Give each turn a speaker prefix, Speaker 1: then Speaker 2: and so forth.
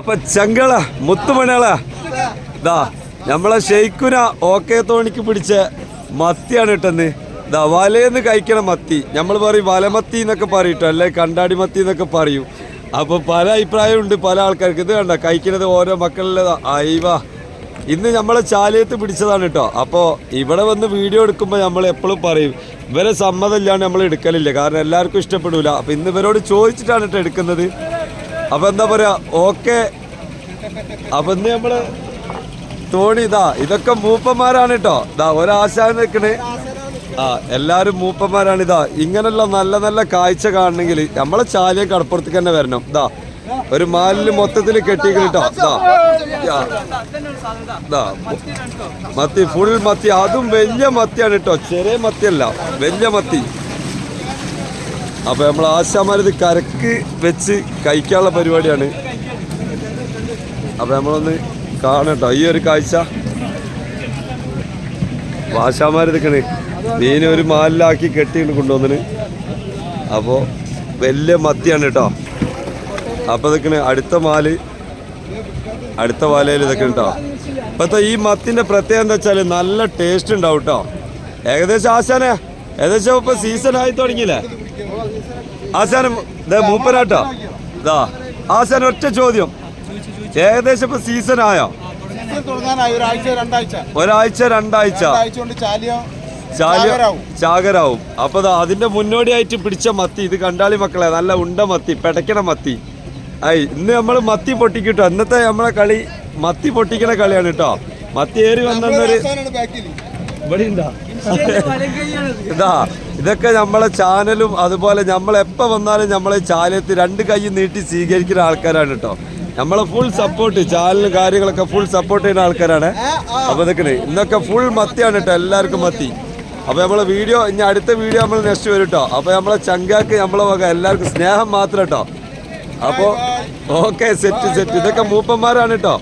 Speaker 1: അപ്പൊ ചങ്കള മുത്തുമണികള ഇതാ നമ്മളെ ഷെയ്ക്കുന ഓക്കെ തോണിക്ക് പിടിച്ച മത്തിയാണ് കിട്ടുന്നത് ഇതാ വലയെന്ന് കഴിക്കണ മത്തി. നമ്മൾ പറയും വലമത്തി എന്നൊക്കെ പറയട്ടോ അല്ലെ കണ്ടാടി മത്തി എന്നൊക്കെ പറയും. അപ്പൊ പല അഭിപ്രായമുണ്ട് പല ആൾക്കാർക്ക്. ഇത് കണ്ട കഴിക്കണത് ഓരോ മക്കളിലെ അയവ. ഇന്ന് നമ്മളെ ചാലയത്ത് പിടിച്ചതാണ് കേട്ടോ അപ്പോൾ ഇവിടെ വന്ന് വീഡിയോ എടുക്കുമ്പോൾ നമ്മൾ എപ്പോഴും പറയും ഇവരെ സമ്മതമില്ലാണ്ട് നമ്മൾ എടുക്കലില്ല. കാരണം എല്ലാവർക്കും ഇഷ്ടപ്പെടില്ല അപ്പോൾ ഇന്ന് ഇവരോട് ചോദിച്ചിട്ടാണ് കേട്ടോ എടുക്കുന്നത്. അപ്പൊ എന്താ പറയാ ഓക്കെ. അപ്പൊ ഇന്ന് നമ്മൾ തോണി ഇതാ ഇതൊക്കെ മൂപ്പന്മാരാണ് കേട്ടോ ഇതാ ഒരാശാൻ നിൽക്കണേ. ആ എല്ലാരും മൂപ്പന്മാരാണ്. ഇതാ ഇങ്ങനെയുള്ള നല്ല നല്ല കാഴ്ച കാണണമെങ്കിൽ നമ്മളെ ചാലിയെ കടപ്പുറത്തേക്ക് തന്നെ വരണം. ഇതാ ഒരു മാലിൽ മൊത്തത്തിൽ കെട്ടിക്കണം കേട്ടോ മത്തി ഫുൾ മത്തി. അതും വലിയ മത്തിയാണ് കേട്ടോ ചെറിയ മത്തിയല്ല വലിയ മത്തി. അപ്പൊ നമ്മൾ ആശാമാരിത് കരക്ക് വെച്ച് കഴിക്കാനുള്ള പരിപാടിയാണ്. അപ്പൊ നമ്മളൊന്ന് കാണട്ടോ ഈ ഒരു കാഴ്ച. ആശാമാരിതൊക്കെയാണ് മീനെ ഒരു മാലിലാക്കി കെട്ടിയിട്ട് കൊണ്ടുവന്നിന്. അപ്പോൾ വലിയ മത്തിയാണ് കേട്ടോ അപ്പോൾ ഇതൊക്കെ അടുത്ത മാൽ. അടുത്ത വാലയിൽ ഇതൊക്കെ കേട്ടോ ഇപ്പോഴത്തെ ഈ മത്തിന്റെ പ്രത്യേകത എന്താ വെച്ചാൽ നല്ല ടേസ്റ്റ് ഉണ്ടാവും കേട്ടോ ഏകദേശം ആശാനെ ഏകദേശം ഇപ്പൊ സീസൺ ആയി തുടങ്ങിയില്ലേ? ആശാനം ദേ മൂപ്പനാട്ടോ ഇതാ ആശാൻ ഒറ്റ ചോദ്യം. ഏകദേശം ഇപ്പൊ സീസൺ ആയോ?
Speaker 2: തുടങ്ങാനായി ഒരാഴ്ച രണ്ടാഴ്ച. ചാകരാവും.
Speaker 1: അപ്പൊ അതിന്റെ മുന്നോടിയായിട്ട് പിടിച്ച മത്തി ഇത് കണ്ടാളി മക്കളെ നല്ല ഉണ്ട മത്തി പെടക്കണ മത്തി. ഐ ഇന്ന് നമ്മൾ മത്തി പൊട്ടിക്കിട്ടോ. അന്നത്തെ നമ്മളെ കളി മത്തി പൊട്ടിക്കണ കളിയാണ് കേട്ടോ മത്തി ഏറി വന്നൊരു ഇവിടെ ഉണ്ടാ ഇതാ ഇതൊക്കെ നമ്മളെ ചാനലും അതുപോലെ നമ്മൾ എപ്പോൾ വന്നാലും നമ്മളെ ചാലയത്ത് രണ്ട് കൈ നീട്ടി സ്വീകരിക്കുന്ന ആൾക്കാരാണ് കേട്ടോ. നമ്മളെ ഫുൾ സപ്പോർട്ട് ചാനൽ കാര്യങ്ങളൊക്കെ ഫുൾ സപ്പോർട്ട് ചെയ്യുന്ന ആൾക്കാരാണ്. അപ്പോൾ ഇതൊക്കെ ഇന്നൊക്കെ ഫുൾ മത്തിയാണ് കേട്ടോ എല്ലാവർക്കും മത്തി. അപ്പോൾ നമ്മളെ വീഡിയോ ഇനി അടുത്ത വീഡിയോ നമ്മൾ നെക്സ്റ്റ് വരും കേട്ടോ. അപ്പോൾ നമ്മളെ ചങ്കാക്ക് നമ്മളെ വക എല്ലാവർക്കും സ്നേഹം മാത്രം കേട്ടോ. അപ്പോൾ ഓക്കെ സെറ്റ് സെറ്റ് ഇതൊക്കെ മൂപ്പന്മാരാണ് കേട്ടോ.